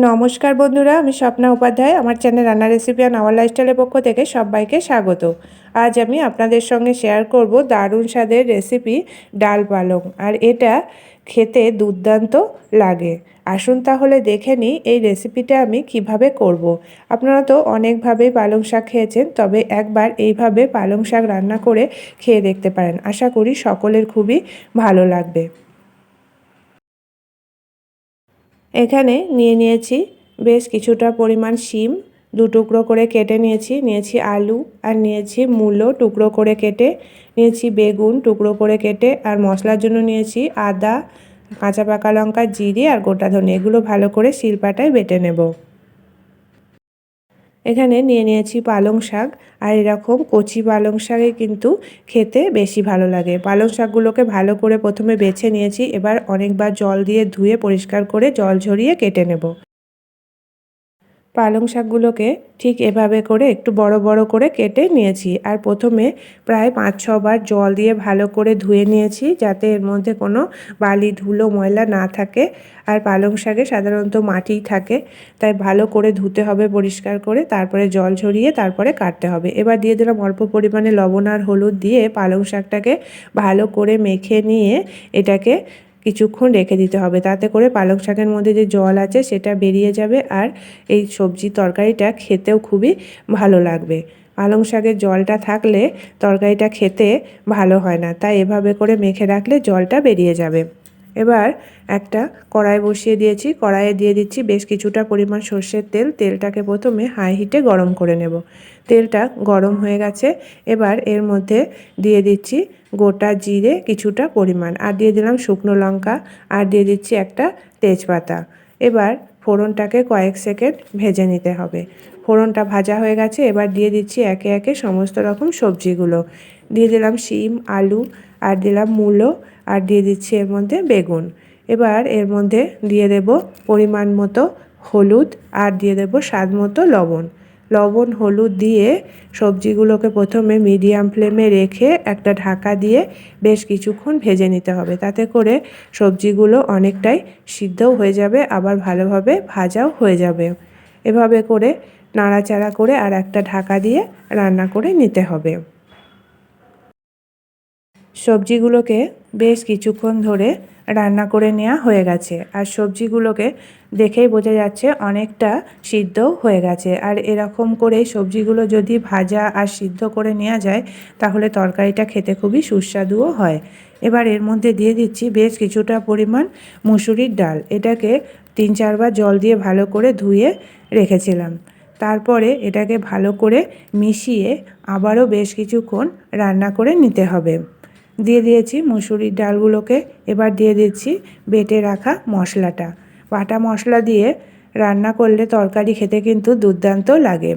নমস্কার বন্ধুরা, আমি স্বপ্না উপাধ্যায়। আমার চ্যানেল রান্না রেসিপি অ্যান্ড আওয়ার লাইফস্টাইলের পক্ষ থেকে সবাইকে স্বাগত। আজ আমি আপনাদের সঙ্গে শেয়ার করব দারুণ স্বাদের রেসিপি ডাল পালং। আর এটা খেতে দুর্দান্ত লাগে। আসুন তাহলে দেখে নিই এই রেসিপিটা আমি কীভাবে করব। আপনারা তো অনেকভাবেই পালং শাক খেয়েছেন, তবে একবার এইভাবে পালং শাক রান্না করে খেয়ে দেখতে পারেন। আশা করি সকলের খুবই ভালো লাগবে। এখানে নিয়ে নিয়েছি বেশ কিছুটা পরিমাণ শিম, দু টুকরো করে কেটে নিয়েছি। নিয়েছি আলু আর নিয়েছি মূলো, টুকরো করে কেটে নিয়েছি বেগুন, টুকরো করে কেটে আর মশলার জন্য নিয়েছি আদা, কাঁচা পাকা লঙ্কা, জিরে আর গোটা ধনে। এগুলো ভালো করে শিলপাটায় বেটে নেব। এখানে নিয়ে নিয়েছি পালং শাক আর এরকম কচি পালং শাকে কিন্তু খেতে বেশি ভালো লাগে। পালং শাকগুলোকে ভালো করে প্রথমে বেছে নিয়েছি, এবার অনেকবার জল দিয়ে ধুয়ে পরিষ্কার করে জল ঝরিয়ে কেটে নেব। পালং শাকগুলোকে ঠিক এভাবে করে একটু বড় বড় করে কেটে নিয়েছি। আর প্রথমে প্রায় পাঁচ ছবার জল দিয়ে ভালো করে ধুয়ে নিয়েছি যাতে এর মধ্যে কোনো বালি, ধুলো, ময়লা না থাকে। আর পালং শাকে সাধারণত মাটি থাকে, তাই ভালো করে ধুতে হবে পরিষ্কার করে, তারপরে জল ঝরিয়ে তারপরে কাটতে হবে। এবার দিয়ে দিলাম অল্প পরিমাণে লবণ আর হলুদ দিয়ে পালং শাকটাকে ভালো করে মেখে নিয়ে এটাকে কিছুক্ষণ রেখে দিতে হবে। তাতে করে পালং শাকের মধ্যে যে জল আছে সেটা বেরিয়ে যাবে আর এই সবজি তরকারিটা খেতেও খুবই ভালো লাগবে। পালং শাকের জলটা থাকলে তরকারিটা খেতে ভালো হয় না। তাই এভাবে করে মেখে রাখলে জলটা বেরিয়ে যাবে। এবার একটা কড়াই বসিয়ে দিয়েছি। কড়াইয়ে দিয়ে দিচ্ছি বেশ কিছুটা পরিমাণ সর্ষের তেল। তেলটাকে প্রথমে হাই হিটে গরম করে নেব। তেলটা গরম হয়ে গেছে। এবার এর মধ্যে দিয়ে দিচ্ছি গোটা জিরে কিছুটা পরিমাণ। আর দিয়ে দিলাম শুকনো লঙ্কা। আর দিয়ে দিচ্ছি একটা তেজপাতা। এবার ফোড়নটাকে কয়েক সেকেন্ড ভেজে নিতে হবে। ফোড়নটা ভাজা হয়ে গেছে, এবার দিয়ে দিচ্ছি একে একে সমস্ত রকম সবজিগুলো। দিয়ে দিলাম শিম, আলু, আর দিলাম মূলো, আর দিয়ে দিচ্ছি এর মধ্যে বেগুন। এবার এর মধ্যে দিয়ে দেব পরিমাণ মতো হলুদ, আর দিয়ে দেব স্বাদ মতো লবণ। লবণ, হলুদ দিয়ে সবজিগুলোকে প্রথমে মিডিয়াম ফ্লেমে রেখে একটা ঢাকা দিয়ে বেশ কিছুক্ষণ ভেজে নিতে হবে। তাতে করে সবজিগুলো অনেকটাই সিদ্ধও হয়ে যাবে, আবার ভালোভাবে ভাজাও হয়ে যাবে। এভাবে করে নাড়াচাড়া করে আর একটা ঢাকা দিয়ে রান্না করে নিতে হবে। সবজিগুলোকে বেশ কিছুক্ষণ ধরে রান্না করে নেওয়া হয়ে গেছে। আর সবজিগুলোকে দেখেই বোঝা যাচ্ছে অনেকটা সিদ্ধ হয়ে গেছে। আর এরকম করে সবজিগুলো যদি ভাজা আর সিদ্ধ করে নেওয়া যায়, তাহলে তরকারিটা খেতে খুবই সুস্বাদুও হয়। এবার এর মধ্যে দিয়ে দিচ্ছি বেশ কিছুটা পরিমাণ মুসুরির ডাল। এটাকে তিন চারবার জল দিয়ে ভালো করে ধুয়ে রেখেছিলাম। তারপরে এটাকে ভালো করে মিশিয়ে আবারও বেশ কিছুক্ষণ রান্না করে নিতে হবে। দিয়ে দিয়েছি মুসুরির ডালগুলোকে। এবার দিয়ে দিচ্ছি বেটে রাখা মশলাটা। বাটা মশলা দিয়ে রান্না করলে তরকারি খেতে কিন্তু দুর্দান্ত লাগে।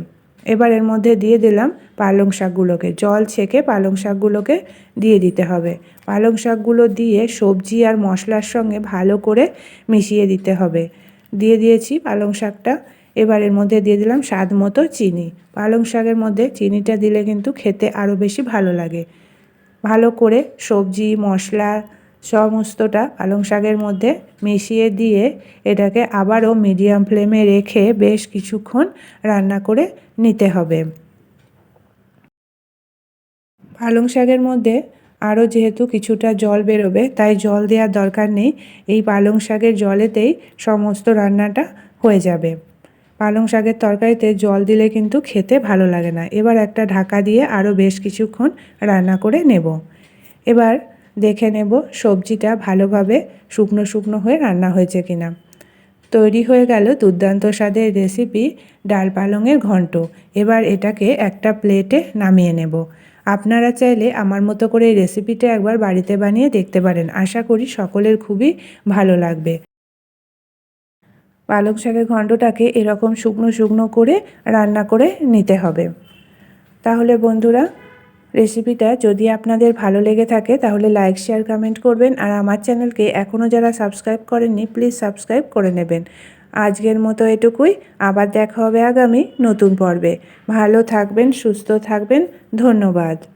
এবার এর মধ্যে দিয়ে দিলাম পালং শাকগুলোকে। জল ছেঁকে পালং শাকগুলোকে দিয়ে দিতে হবে। পালং শাকগুলো দিয়ে সবজি আর মশলার সঙ্গে ভালো করে মিশিয়ে দিতে হবে। দিয়ে দিয়েছি পালং শাকটা। এবার এর মধ্যে দিয়ে দিলাম স্বাদ মতো চিনি। পালং শাকের মধ্যে চিনিটা দিলে কিন্তু খেতে আরও বেশি ভালো লাগে। ভালো করে সবজি, মশলা সমস্তটা পালং শাকের মধ্যে মিশিয়ে দিয়ে এটাকে আবারও মিডিয়াম ফ্লেমে রেখে বেশ কিছুক্ষণ রান্না করে নিতে হবে। পালং শাকের মধ্যে আরও যেহেতু কিছুটা জল বেরোবে, তাই জল দেওয়ার দরকার নেই। এই পালং শাকের জলেতেই সমস্ত রান্নাটা হয়ে যাবে। পালং শাকের তরকারিতে জল দিলে কিন্তু খেতে ভালো লাগে না। এবার একটা ঢাকা দিয়ে আরও বেশ কিছুক্ষণ রান্না করে নেব। এবার দেখে নেব সবজিটা ভালোভাবে শুকনো শুকনো হয়ে রান্না হয়েছে কিনা। তৈরি হয়ে গেল দুর্দান্ত স্বাদের রেসিপি ডাল পালংয়ের ঘন্ট। এবার এটাকে একটা প্লেটে নামিয়ে নেব। আপনারা চাইলে আমার মতো করে এই রেসিপিটা একবার বাড়িতে বানিয়ে দেখতে পারেন। আশা করি সকলের খুবই ভালো লাগবে। পালং শাকের ঘণ্টটাকে এরকম শুকনো শুকনো করে রান্না করে নিতে হবে। তাহলে বন্ধুরা, রেসিপিটা যদি আপনাদের ভালো লেগে থাকে, তাহলে লাইক, শেয়ার, কমেন্ট করবেন আর আমার চ্যানেলকে এখনও যারা সাবস্ক্রাইব করেননি, প্লিজ সাবস্ক্রাইব করে নেবেন। আজকের মতো এটুকুই, আবার দেখা হবে আগামী নতুন পর্বে। ভালো থাকবেন, সুস্থ থাকবেন, ধন্যবাদ।